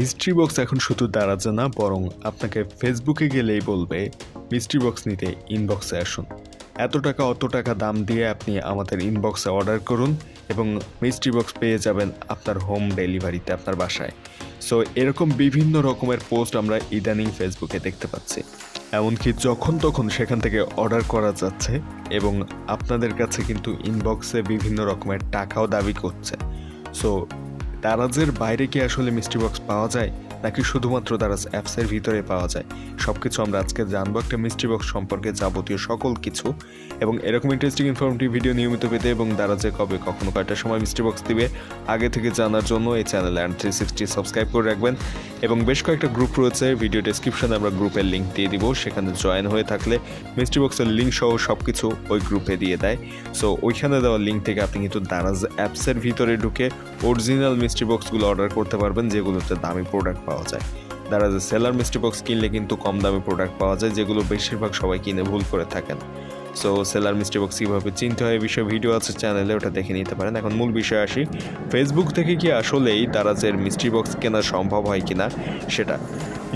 Mystery box এখন শুধু দাঁড়াচ্ছে না, বরং আপনাকে ফেসবুকে গেলেই বলবে মিস্ট্রি বক্স নিতে ইনবক্সে আসুন। এত টাকা, অত টাকা দাম দিয়ে আপনি আমাদের ইনবক্সে অর্ডার করুন এবং মিস্ট্রি বক্স পেয়ে যাবেন আপনার হোম ডেলিভারিতে আপনার বাসায়। সো এরকম বিভিন্ন রকমের পোস্ট আমরা ইদানিং ফেসবুকে দেখতে পাচ্ছি। এমনকি যখন তখন সেখান থেকে অর্ডার করা যাচ্ছে এবং আপনাদের কাছে কিন্তু ইনবক্সে বিভিন্ন রকমের টাকাও দাবি করছে। সো দারাজের বাইরে কি আসলে মিষ্টি বক্স পাওয়া যায়? নাকি শুধুমাত্র দারাজ অ্যাপসের ভিতরে পাওয়া যায়? সব কিছু আমরা আজকে জানব একটা মিষ্টি বক্স সম্পর্কে যাবতীয় সকল কিছু এবং এরকম ইন্টারেস্টিং ইনফরমেটিভ ভিডিও নিয়মিত পেতে এবং দারাজে কবে, কখনো কয়টার সময় মিষ্টি বক্স দিবে, আগে থেকে জানার জন্য এই channel and three sixty subscribe করে রাখবেন এবং বেশ কয়েকটা গ্রুপ রয়েছে ভিডিও ডেসক্রিপশনে আমরা গ্রুপের লিঙ্ক দিয়ে দিব, সেখানে জয়েন হয়ে থাকলে মিষ্টি বক্সের লিঙ্ক সহ সব কিছু ওই গ্রুপে দিয়ে দেয়। সো ওইখানে দেওয়া লিঙ্ক থেকে আপনি কিন্তু দারাজ অ্যাপসের ভিতরে ঢুকে অরিজিনাল মিষ্টি বক্সগুলো অর্ডার করতে পারবেন, যেগুলোতে দামি প্রোডাক্ট পাওয়া যায়। দারাজে সেলার মিষ্টি বক্স কিনলে কিন্তু কম দামে প্রোডাক্ট পাওয়া যায়, যেগুলো বেশিরভাগ সবাই কিনে ভুল করে থাকেন। সো সেলার মিষ্টি বক্স কীভাবে চিনতে হয় এই বিষয়ে ভিডিও আছে চ্যানেলে ওটা দেখে নিতে পারেন। এখন মূল বিষয়ে আসি। ফেসবুক থেকে কি আসলেই দারাজের মিষ্টি বক্স কেনা সম্ভব হয় কিনা সেটা?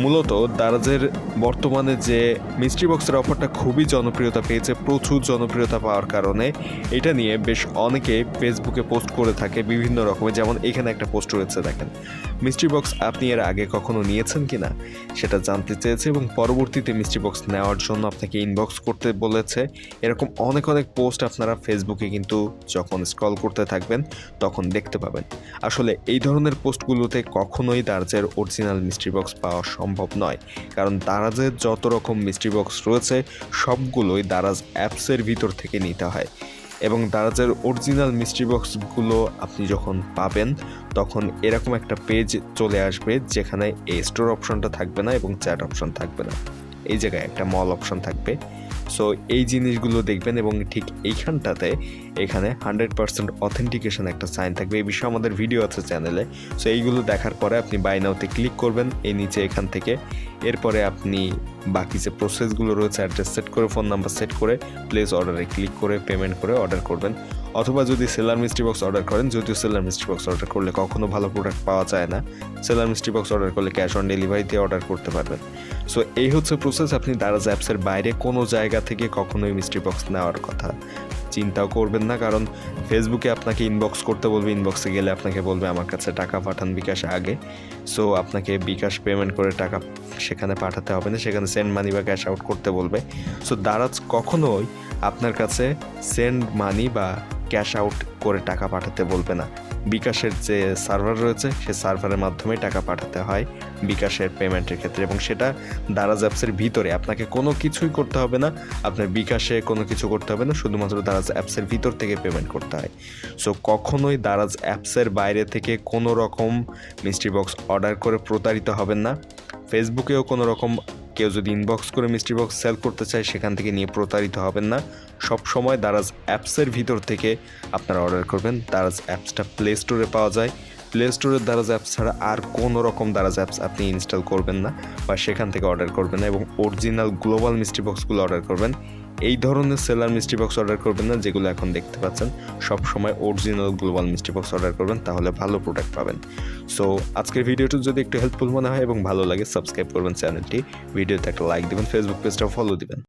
মূলত দারাজের বর্তমানে যে মিষ্টি বক্সের অফারটা খুবই জনপ্রিয়তা পেয়েছে, প্রচুর জনপ্রিয়তা পাওয়ার কারণে, এটা নিয়ে বেশ অনেকে ফেসবুকে পোস্ট করে থাকে বিভিন্ন রকমের। যেমন এখানে একটা পোস্ট রয়েছে, দেখেন। মিষ্টি বক্স আপনি এর আগে কখনো নিয়েছেন কিনা সেটা জানতে চেয়েছে এবং পরবর্তীতে মিষ্টি বক্স নেওয়ার জন্য আপনাকে ইনবক্স করতে বলেছে। এরকম অনেক অনেক পোস্ট আপনারা ফেসবুকে কিন্তু যখন স্ক্রল করতে থাকবেন, তখন দেখতে পাবেন। আসলে এই ধরনের পোস্টগুলোতে কখনোই দারাজের অরিজিনাল মিস্ট্রি বক্স পাওয়া সম্ভব নয়। কারণ দারাজের যত রকম মিস্ট্রি বক্স রয়েছে, সবগুলোই দারাজ অ্যাপসের ভিতর থেকে নিতে হয়। এবং দারাজের অরিজিনাল মিস্ট্রি বক্সগুলো আপনি যখন পাবেন, তখন এরকম একটা পেজ চলে আসবে, যেখানে এই স্টোর অপশনটা থাকবে না এবং চ্যাট অপশন থাকবে না। এই জায়গায় একটা মল অপশন থাকবে। সো এই জিনিসগুলো দেখবেন এবং ঠিক এইখানটাতে এখানে হান্ড্রেড পার্সেন্ট অথেন্টিকেশন একটা সাইন থাকবে। এই বিষয়ে আমাদের ভিডিও আছে চ্যানেলে। সো এইগুলো দেখার পরে আপনি বাই নাওতে ক্লিক করবেন। এই নিচে এখান থেকে এরপরে আপনি বাকি যে প্রসেসগুলো রয়েছে, অ্যাড্রেস সেট করে, ফোন নাম্বার সেট করে, প্লেস অর্ডারে ক্লিক করে, পেমেন্ট করে অর্ডার করবেন। অথবা যদি সেলার মিস্ট্রি বক্স অর্ডার করেন, যদিও সেলার মিস্ট্রি বক্স অর্ডার করলে কখনো ভালো প্রোডাক্ট পাওয়া যায় না। সেলার মিস্ট্রি বক্স অর্ডার করলে ক্যাশ অন ডেলিভারিতে অর্ডার করতে পারবেন। সো এই হচ্ছে প্রসেস আপনি দারাজ অ্যাপসের বাইরে কোনো জায়গা থেকে কখনোই মিস্ট্রি বক্স নেওয়ার কথা চিন্তাও করবেন না, কারণ ফেসবুকে আপনাকে ইনবক্স করতে বলবে ইনবক্সে গেলে আপনাকে বলবে, আমার কাছে টাকা পাঠান বিকাশ আগে। সো আপনাকে বিকাশ পেমেন্ট করে টাকা সেখানে পাঠাতে হবে না, সেখানে সেন্ড মানি বা ক্যাশ আউট করতে বলবে। সো দারাজ কখনোই আপনার কাছে সেন্ড মানি বা ক্যাশ আউট করে টাকা পাঠাতে বলবে না। বিকাশের যে সার্ভার রয়েছে, সে সার্ভারের মাধ্যমে টাকা পাঠাতে হয় বিকাশের পেমেন্টের ক্ষেত্রে। এবং সেটা দারাজ অ্যাপসের ভিতরে, আপনাকে কোনো কিছুই করতে হবে না। আপনার বিকাশে কোনো কিছু করতে হবে না, শুধুমাত্র দারাজ অ্যাপসের ভিতর থেকে পেমেন্ট করতে হয়। সো কখনোই দারাজ অ্যাপসের বাইরে থেকে কোনো রকম মিস্ট্রি বক্স অর্ডার করে প্রতারিত হবেন না। ফেসবুকেও কোনো রকম কেউ যদি ইনবক্স করে মিস্ট্রি বক্স সেল করতে চায়, সেখান থেকে নিয়ে প্রতারিত হবেন না। সব সময় দারাজ অ্যাপসের ভিতর থেকে আপনারা অর্ডার করবেন। দারাজ অ্যাপসটা প্লে স্টোরে পাওয়া যায়। প্লে স্টোরের দারাজ অ্যাপস ছাড়া আর কোনো রকম দারাজ অ্যাপস আপনি ইনস্টল করবেন না বা সেখান থেকে অর্ডার করবেন না এবং অরিজিনাল গ্লোবাল মিস্ট্রি বক্সগুলো অর্ডার করবেন। এই ধরনের সেলার মিষ্টি বক্স অর্ডার করবেন না, যেগুলো এখন দেখতে পাচ্ছেন। সব সময় original global mystery box order করবেন, তাহলে ভালো প্রোডাক্ট পাবেন। সো আজকের ভিডিওটি যদি একটু হেল্পফুল মনে হয় এবং ভালো লাগে সাবস্ক্রাইব করবেন চ্যানেলটি ভিডিওতে একটা লাইক দিবেন ফেসবুক পেজটা ফলো দিবেন।